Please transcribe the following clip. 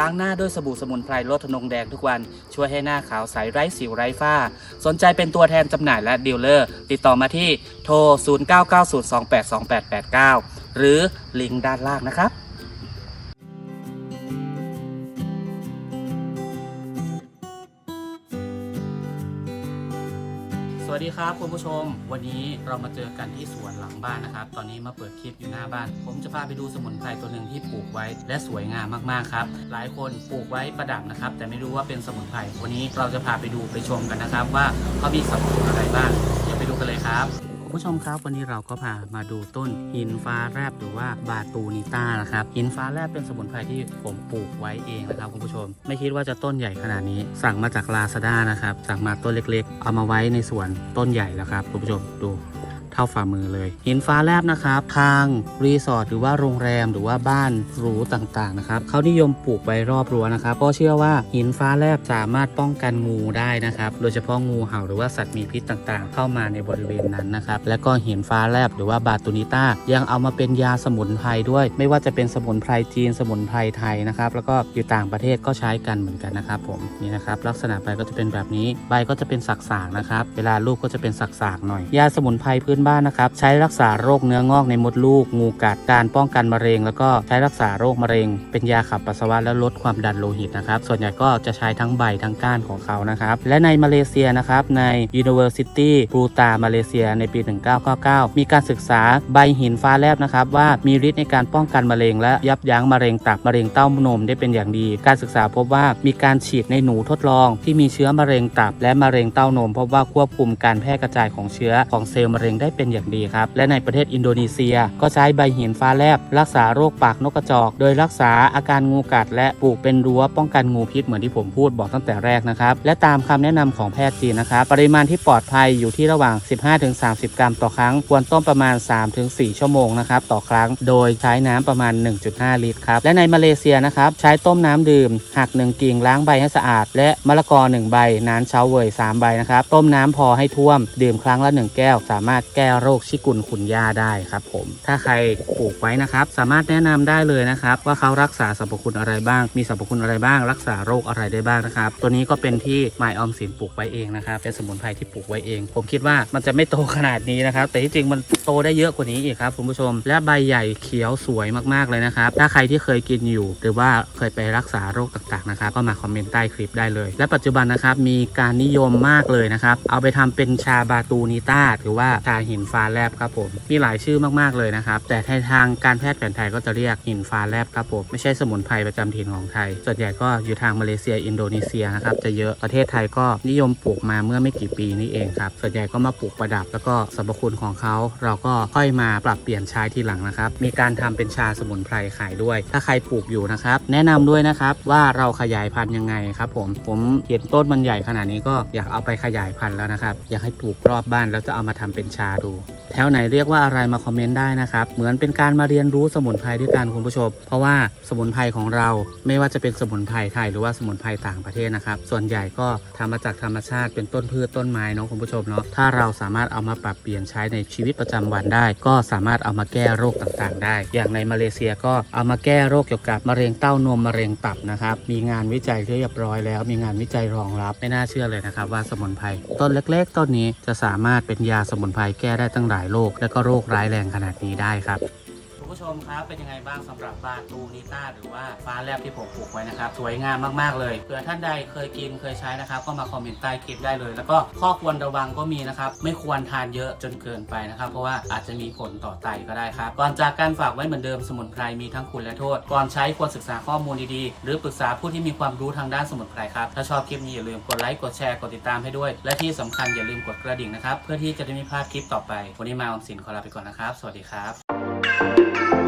ล้างหน้าด้วยสบู่สมุนไพรลดทนงแดงทุกวัน ช่วยให้หน้าขาวใสไร้สิวไร้ฝ้า สนใจเป็นตัวแทนจำหน่ายและดีลเลอร์ ติดต่อมาที่โทร 0990282889 หรือลิงก์ด้านล่างนะครับ วัสดีครับคุณผู้ชม วันนี้เรามาเจอกันที่สวนหลังบ้านนะครับ ตอนนี้มาเปิดคลิปอยู่หน้าบ้าน ผมจะพาไปดูสมุนไพรตัวหนึ่งที่ปลูกไว้ และสวยงามมากๆครับ หลายคนปลูกไว้ประดับนะครับ แต่ไม่รู้ว่าเป็นสมุนไพรวันนี้เราจะพาไปดูไปชมกันนะครับ ว่าเขามีสรรพคุณอะไรบ้างเดี๋ยวไปดูกันเลยครับ คุณผู้ชมครับวันนี้เราก็พามาดูต้นหินฟ้าแรบหรือว่าบาตูนิต้านะครับหินฟ้าแรบเป็นสมุนไพรที่ผมปลูกไว้เองนะครับคุณผู้ชม ไม่คิดว่าจะต้นใหญ่ขนาดนี้ สั่งมาจากลาซาด้านะครับสั่งมาต้นเล็กๆ เอามาไว้ในสวนต้นใหญ่แล้วครับคุณผู้ชมดู เท่าฝ่ามือเลย หินฟ้าแลบนะครับทางรีสอร์ทหรือว่าโรงแรมหรือว่าบ้านหรูต่างๆนะครับเขานิยมปลูกไว้รอบรั้วนะครับเพราะเชื่อว่าหินฟ้าแลบสามารถป้องกันงูได้นะครับโดยเฉพาะงูเห่าหรือว่าสัตว์มีพิษต่างๆ เข้ามาในบริเวณนั้นนะครับและก็หินฟ้าแลบหรือว่าบาตูนิต้ายังเอามาเป็นยาสมุนไพรด้วย ไม่ว่าจะเป็นสมุนไพรจีนสมุนไพรไทยนะครับแล้วก็อยู่ต่างประเทศก็ใช้กันเหมือนกันนะครับผมนี่นะครับลักษณะใบก็จะเป็นแบบนี้ใบก็จะเป็นสักๆนะครับเวลาลูกก็จะเป็นสักๆหน่อยยาสมุนไพรพื้นบ้านนะครับ ใช้รักษาโรคเนื้องอกในมดลูก งูกัดการป้องกันมะเร็ง แล้วก็ใช้รักษาโรคมะเร็ง เป็นยาขับปัสสาวะและลดความดันโลหิตนะครับ ส่วนใหญ่ก็จะใช้ทั้งใบทั้งก้านของเขานะครับ และในมาเลเซียนะครับใน University บรูตามาเลเซียในปี 1999 มีการศึกษาใบหินฟ้าแลบนะครับว่ามีฤทธิ์ในการป้องกันมะเร็ง และยับยั้งมะเร็งตับมะเร็งเต้านมได้เป็นอย่างดี การศึกษาพบว่ามีการฉีดในหนูทดลอง ที่มีเชื้อมะเร็งตับ และมะเร็งเต้านม พบว่าควบคุมการแพร่กระจายของเชื้อของเซลล์มะเร็งได้เป็นอย่างดีครับ และในประเทศอินโดนีเซีย ก็ใช้ใบหินฟ้าแลบ รักษาโรคปากนกกระจอก โดยรักษาอาการงูกัด และปลูกเป็นรั้วป้องกันงูพิษเหมือนที่ผมพูดบอกตั้งแต่แรกนะครับ และตามคำแนะนำของแพทย์จีนนะครับ ปริมาณที่ปลอดภัยอยู่ที่ระหว่าง 15-30 กรัมต่อครั้ง ควรต้มประมาณ 3-4 ชั่วโมงนะครับต่อครั้ง โดยใช้น้ำประมาณ 1.5 ลิตรครับ และในมาเลเซียนะครับใช้ต้มน้ำดื่มหัก1กิ่งล้างใบให้สะอาด และมะละกอ1ใบน้ำเช้าเวย3ใบนะครับต้มน้ำพอให้ท่วม ดื่มครั้งละ 1 แก้ว สามารถแก้โรคชิกุนขุนยาได้ครับผม ถ้าใครปลูกไว้นะครับ สามารถแนะนำได้เลยนะครับ ว่าเขารักษาสรรพคุณอะไรบ้าง มีสรรพคุณอะไรบ้าง รักษาโรคอะไรได้บ้างนะครับ ตัวนี้ก็เป็นที่หมออมสินปลูกไว้เองนะครับ เป็นสมุนไพรที่ปลูกไว้เอง ผมคิดว่ามันจะไม่โตขนาดนี้นะครับ แต่ที่จริงมันโตได้เยอะกว่านี้อีกครับคุณผู้ชม และใบใหญ่เขียวสวยมากๆเลยนะครับ ถ้าใครที่เคยกินอยู่ หรือว่าเคยไปรักษาโรคต่างๆนะครับ ก็มาคอมเมนต์ใต้คลิปได้เลย และปัจจุบันนะครับมีการนิยมมากเลยนะครับ เอาไปทำเป็นชาบาตูนิต้าหรือว่าชาหินฟ้าแลบครับผมมีหลายชื่อมากๆเลยนะครับ แต่ในทางการแพทย์แผนไทยก็จะเรียกหินฟ้าแลบครับผมไม่ใช่สมุนไพรประจำถิ่นของไทย ส่วนใหญ่ก็อยู่ทางมาเลเซียอินโดนีเซียนะครับจะเยอะประเทศไทยก็นิยมปลูกมาเมื่อไม่กี่ปีนี้เองครับส่วนใหญ่ก็มาปลูกประดับ แล้วก็สรรพคุณของเขาเราก็ค่อยมาปรับเปลี่ยนใช้ทีหลังนะครับมีการทำเป็นชาสมุนไพรขายด้วย ถ้าใครปลูกอยู่นะครับแนะนำด้วยนะครับว่าเราขยายพันธุ์ยังไงครับผมผมเห็นต้นมันใหญ่ขนาดนี้ก็อยากเอาไปขยายพันธุ์แล้วนะครับอยากให้ปลูกรอบบ้านแล้วจะเอามาทำเป็นชาดู แถวไหนเรียกว่าอะไรมาคอมเมนต์ได้นะครับ เหมือนเป็นการมาเรียนรู้สมุนไพรด้วยกันคุณผู้ชม เพราะว่าสมุนไพรของเราไม่ว่าจะเป็นสมุนไพรไทยหรือว่าสมุนไพรต่างประเทศนะครับ ส่วนใหญ่ก็ทำมาจากธรรมชาติเป็นต้นพืชต้นไม้เนาะคุณผู้ชมเนาะ ถ้าเราสามารถเอามาปรับเปลี่ยนใช้ในชีวิตประจำวันได้ ก็สามารถเอามาแก้โรคต่างๆ ได้ อย่างในมาเลเซียก็เอามาแก้โรคเกี่ยวกับมะเร็งเต้านมมะเร็งตับนะครับ มีงานวิจัยเรียบร้อยแล้ว มีงานวิจัยรองรับไม่น่าเชื่อเลยนะครับว่าสมุนไพรต้นเล็ก ๆ ต้นนี้จะสามารถเป็นยาสมุนไพรแก้ได้ตั้งหลายโรคและก็โรคร้ายแรงขนาดนี้ได้ครับ ผู้ชมครับเป็นยังไงบ้างสำหรับบาตูนิต้าหรือว่าฟ้าแลบที่ผมปลูกไว้นะครับสวยงามมากๆเลยเผื่อท่านใดเคยกินเคยใช้นะครับ ก็มาคอมเมนต์ใต้คลิปได้เลย แล้วก็ข้อควรระวังก็มีนะครับไม่ควรทานเยอะจนเกินไปนะครับ เพราะว่าอาจจะมีผลต่อไตก็ได้ครับก่อนจากการฝากไว้เหมือนเดิมสมุนไพรมีทั้งคุณและโทษ ก่อนใช้ควรศึกษาข้อมูลดีๆ หรือปรึกษาผู้ที่มีความรู้ทางด้านสมุนไพรครับถ้าชอบคลิปนี้อย่าลืมกดไลค์กดแชร์กดติดตามให้ด้วย และที่สำคัญอย่าลืมกดกระดิ่งนะครับเพื่อที่จะได้ไม่พลาดคลิปต่อไปวันนี้มาออมสินขอลาไปก่อนนะครับ สวัสดีครับ you.